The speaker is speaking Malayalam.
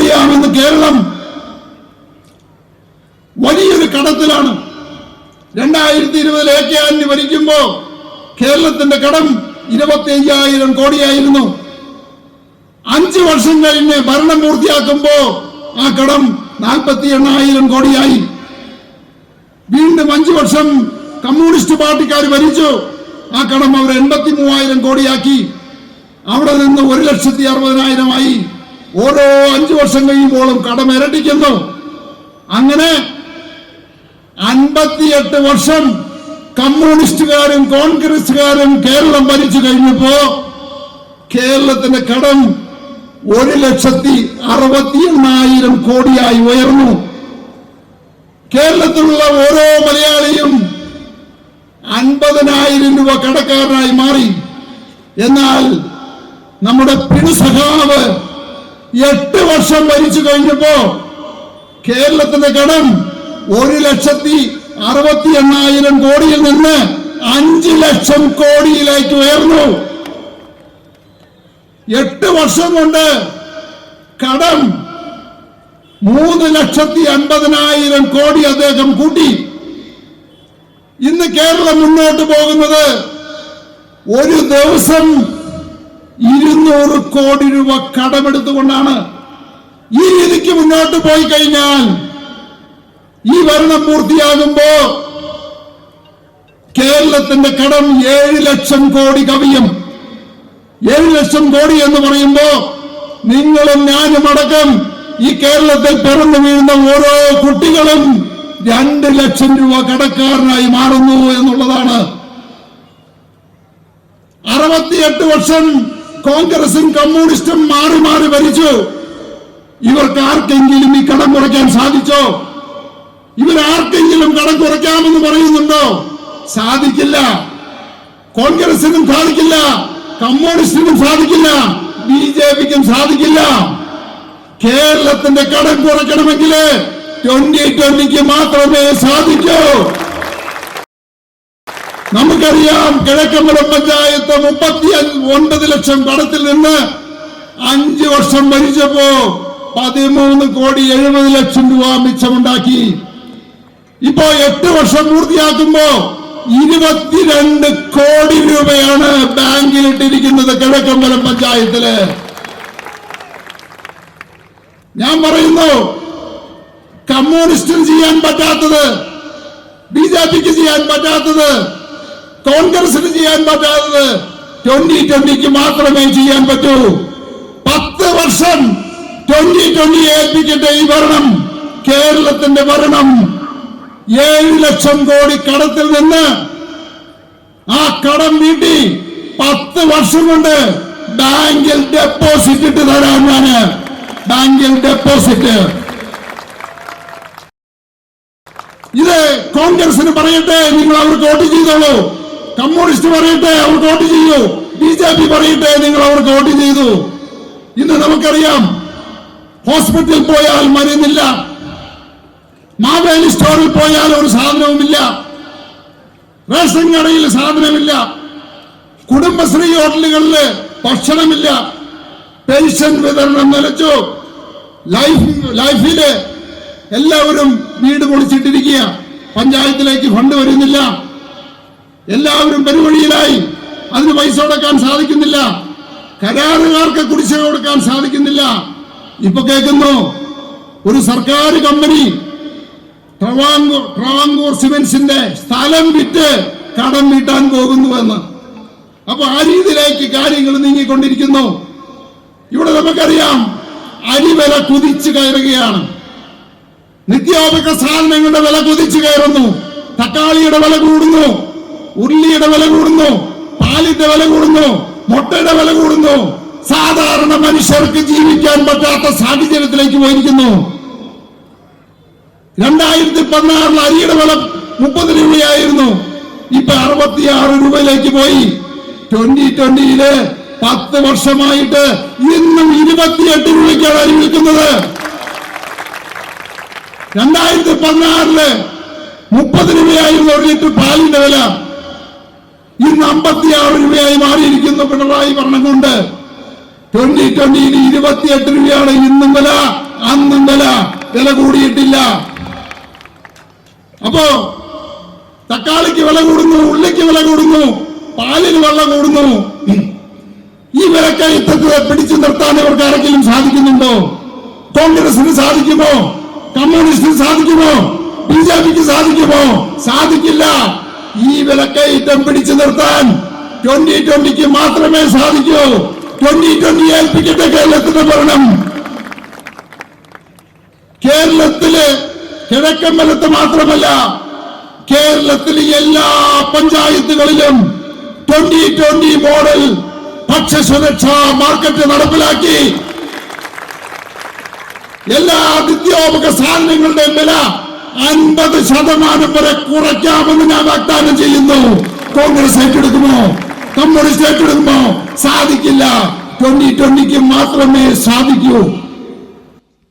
ഇന്ന് കേരളം വലിയൊരു കടത്തിലാണ്. രണ്ടായിരത്തി ഇരുപതിൽ എ കെ ആന്റണി ഭരിക്കുമ്പോ കേരളത്തിന്റെ കടം ഇരുപത്തി അയ്യായിരം കോടിയായിരുന്നു. അഞ്ചു വർഷം കഴിഞ്ഞ് ഭരണം പൂർത്തിയാക്കുമ്പോ ആ കടം നാൽപ്പത്തി എണ്ണായിരം കോടിയായി. വീണ്ടും അഞ്ചു വർഷം കമ്മ്യൂണിസ്റ്റ് പാർട്ടിക്കാർ ഭരിച്ചു. ആ കടം അവർ എൺപത്തി മൂവായിരം കോടിയാക്കി. അവിടെ നിന്ന് ഒരു ലക്ഷത്തി അറുപതിനായിരമായി ഓരോ അഞ്ചു വർഷം കഴിയുമ്പോഴും കടം ഇരട്ടിക്കുന്നു. അങ്ങനെ അൻപത്തിയെട്ട് വർഷം കമ്മ്യൂണിസ്റ്റുകാരും കോൺഗ്രസുകാരും കേരളം ഭരിച്ചു കഴിഞ്ഞപ്പോ കേരളത്തിന്റെ കടം ഒരു ലക്ഷത്തി അറുപത്തി എണ്ണായിരം കോടിയായി ഉയർന്നു. കേരളത്തിലുള്ള ഓരോ മലയാളിയും അൻപതിനായിരം രൂപ കടക്കാരനായി മാറി. എന്നാൽ നമ്മുടെ പിണുസഖാവ് എട്ട് വർഷം ഭരിച്ചു കഴിഞ്ഞപ്പോ കേരളത്തിന്റെ കടം ഒരു ലക്ഷത്തി അറുപത്തി എണ്ണായിരം കോടിയിൽ നിന്ന് അഞ്ച് ലക്ഷം കോടിയിലേക്ക് ഉയർന്നു. എട്ട് വർഷം കൊണ്ട് കടം മൂന്ന് ലക്ഷത്തി അൻപതിനായിരം കോടി അദ്ദേഹം കൂട്ടി. ഇന്ന് കേരളം മുന്നോട്ട് പോകുന്നത് ഒരു ദിവസം ഇരുന്നൂറ് കോടി രൂപ കടമെടുത്തുകൊണ്ടാണ് ഈ രീതിക്ക് മുന്നോട്ട് പോയി കഴിഞ്ഞാൽ ഈ ഭരണം പൂർത്തിയാകുമ്പോ കേരളത്തിന്റെ കടം ഏഴ് ലക്ഷം കോടി കവിയും. ഏഴ് ലക്ഷം കോടി എന്ന് പറയുമ്പോ നിങ്ങളും ഞാനും അടക്കം ഈ കേരളത്തിൽ പിറന്നു വീഴുന്ന ഓരോ കുട്ടികളും രണ്ട് ലക്ഷം രൂപ കടക്കാരനായി മാറുന്നു എന്നുള്ളതാണ്. അറുപത്തിയെട്ട് വർഷം കോൺഗ്രസും കമ്മ്യൂണിസ്റ്റും മാറി മാറി ഭരിച്ചു. ഇവർക്ക് ആർക്കെങ്കിലും ഈ കടം കുറയ്ക്കാൻ സാധിച്ചോ? ഇവരാർക്കെങ്കിലും കടം കുറയ്ക്കാമെന്ന് പറയുന്നുണ്ടോ? സാധിക്കില്ല. കോൺഗ്രസിനും സാധിക്കില്ല. കമ്മ്യൂണിസ്റ്റിനും സാധിക്കില്ല. ബി ജെ പിക്കും സാധിക്കില്ല. കേരളത്തിന്റെ കടം കുറയ്ക്കണമെങ്കിൽ ട്വന്റി ട്വന്റിക്ക് മാത്രമേ സാധിക്കൂ. നമുക്കറിയാം കിഴക്കമ്പലം പഞ്ചായത്ത് മുപ്പത്തി ഒൻപത് ലക്ഷം കടത്തിൽ നിന്ന് അഞ്ചു വർഷം ഭരിച്ചപ്പോ പതിമൂന്ന് കോടി എഴുപത് ലക്ഷം രൂപ മിച്ചമുണ്ടാക്കി. ഇപ്പോ എട്ട് വർഷം പൂർത്തിയാക്കുമ്പോ ഇരുപത്തിരണ്ട് കോടി രൂപയാണ് ബാങ്കിൽ ഇട്ടിരിക്കുന്നത് കിഴക്കമ്പലം പഞ്ചായത്തിൽ. ഞാൻ പറയുന്നു കമ്മ്യൂണിസ്റ്റിന് ചെയ്യാൻ പറ്റാത്തത് ബി ജെ പിക്ക് ചെയ്യാൻ പറ്റാത്തത് കോൺഗ്രസിന് ചെയ്യാൻ പറ്റാത്തത് ട്വന്റി ട്വന്റിക്ക് മാത്രമേ ചെയ്യാൻ പറ്റൂ. പത്ത് വർഷം ട്വന്റി ട്വന്റി ഏൽപ്പിക്കട്ടെ ഈ ഭരണം കേരളത്തിന്റെ ഭരണം. ഏഴ് ലക്ഷം കോടി കടത്തിൽ നിന്ന് ആ കടം വീട്ടി പത്ത് വർഷം കൊണ്ട് ബാങ്കിൽ ഡെപ്പോസിറ്റ് ഇട്ട് തരാൻ ഞാൻ. ബാങ്കിൽ ഡെപ്പോസിറ്റ് ഇത് കോൺഗ്രസിന് പറയട്ടെ നിങ്ങൾ അവർക്ക് വോട്ട് ചെയ്തോളൂ. കമ്മ്യൂണിസ്റ്റ് പറയട്ടെ അവർക്ക് വോട്ട് ചെയ്യൂ. ബി ജെ പി പറയട്ടെ നിങ്ങൾ അവർക്ക് വോട്ട് ചെയ്തു. ഇന്ന് നമുക്കറിയാം ഹോസ്പിറ്റലിൽ പോയാൽ മരുന്നില്ല. മാവേലി സ്റ്റോറിൽ പോയാൽ ഒരു സാധനവുമില്ല. റേഷൻ കടയിൽ സാധനമില്ല. കുടുംബശ്രീ ഹോട്ടലുകളിൽ ഭക്ഷണമില്ല. പെൻഷൻ വിതരണം നിലച്ചു. ലൈഫ് ലൈഫിൽ എല്ലാവരും വീട് പൊളിച്ചിട്ടിരിക്കുക. പഞ്ചായത്തിലേക്ക് ഫണ്ട് വരുന്നില്ല. എല്ലാവരും പെരുവഴിയിലായി അതിന് പൈസ കൊടുക്കാൻ സാധിക്കുന്നില്ല. കരാറുകാർക്ക് കുടിശ്ശിക കൊടുക്കാൻ സാധിക്കുന്നില്ല. ഇപ്പൊ കേൾക്കുന്നു ഒരു സർക്കാർ കമ്പനി ട്രവാങ്കൂർ സിമെന്റ്സിന്റെ സ്ഥലം വിറ്റ് കടം വീട്ടാൻ പോകുന്നുവെന്ന് അപ്പൊ ആ രീതിയിലേക്ക് കാര്യങ്ങൾ നീങ്ങിക്കൊണ്ടിരിക്കുന്നു. ഇവിടെ നമുക്കറിയാം അരിവില കുതിച്ചു കയറുകയാണ്. നിത്യോപക സാധനങ്ങളുടെ വില കുതിച്ചു കയറുന്നു. തക്കാളിയുടെ വില കൂടുന്നു. ഉള്ളിയുടെ വില കൂടുന്നു പാലിന്റെ വില കൂടുന്നു മുട്ടയുടെ വില കൂടുന്നു. സാധാരണ മനുഷ്യർക്ക് ജീവിക്കാൻ പറ്റാത്ത സാഹചര്യത്തിലേക്ക് പോയിരിക്കുന്നു. രണ്ടായിരത്തി പതിനാറിൽ അരിയുടെ വില മുപ്പത് രൂപയായിരുന്നു. ഇപ്പൊ അറുപത്തിയാറ് രൂപയിലേക്ക് പോയി. ട്വന്റി ട്വന്റിയിൽ പത്ത് വർഷമായിട്ട് ഇന്നും ഇരുപത്തിയെട്ട് രൂപയ്ക്കാണ് അരി വിൽക്കുന്നത്. രണ്ടായിരത്തി പതിനാറിൽ മുപ്പത് രൂപയായിരുന്നു ഒരു ലിറ്റർ പാലിന്റെ വില. ഇന്ന് അമ്പത്തിയാറ് രൂപയായി മാറിയിരിക്കുന്നു പിണറായി ഭരണം കൊണ്ട് ട്വന്റി ട്വന്റിയിൽ ഇരുപത്തിയെട്ട് രൂപയാണ് ഇന്നും വില. അന്നും വില. വില കൂടിയിട്ടില്ല. അപ്പോ തക്കാളിക്ക് വില കൂടുന്നു ഉള്ളിക്ക് വില കൂടുന്നു പാലിന് വെള്ളം കൂടുന്നു. ഈ വിലക്കയറ്റത്തെ പിടിച്ചു നിർത്താൻ ഇവർക്ക് ആരെങ്കിലും സാധിക്കുന്നുണ്ടോ? കോൺഗ്രസിന് സാധിക്കുമോ? കമ്മ്യൂണിസ്റ്റിന് സാധിക്കുമോ? ബി ജെ പിക്ക് സാധിക്കുമോ? സാധിക്കില്ല. ഈ വിലക്കയറ്റം പിടിച്ചു നിർത്താൻ ട്വന്റി ട്വന്റിക്ക് മാത്രമേ സാധിക്കൂ. ട്വന്റി ട്വന്റി ഏൽപ്പിക്കട്ടെ കേരളത്തിന്റെ ഭരണം. കേരളത്തിൽ കിഴക്കൻ വലത്ത് മാത്രമല്ല കേരളത്തിലെ എല്ലാ പഞ്ചായത്തുകളിലും ട്വന്റി ട്വന്റി മോഡൽ ഭക്ഷ്യസുരക്ഷാ മാർക്കറ്റ് നടപ്പിലാക്കി. എല്ലാ നിത്യോപക സാധനങ്ങളുടെയും വില അൻപത് ശതമാനം വരെ കുറയ്ക്കാമെന്ന് ഞാൻ വാഗ്ദാനം ചെയ്യുന്നു. കോൺഗ്രസ് ഏറ്റെടുക്കുമോ? കമ്മ്യൂണിസ്റ്റ് ഏറ്റെടുക്കുമോ? സാധിക്കില്ല. ട്വന്റി ട്വന്റിക്ക് മാത്രമേ സാധിക്കൂ.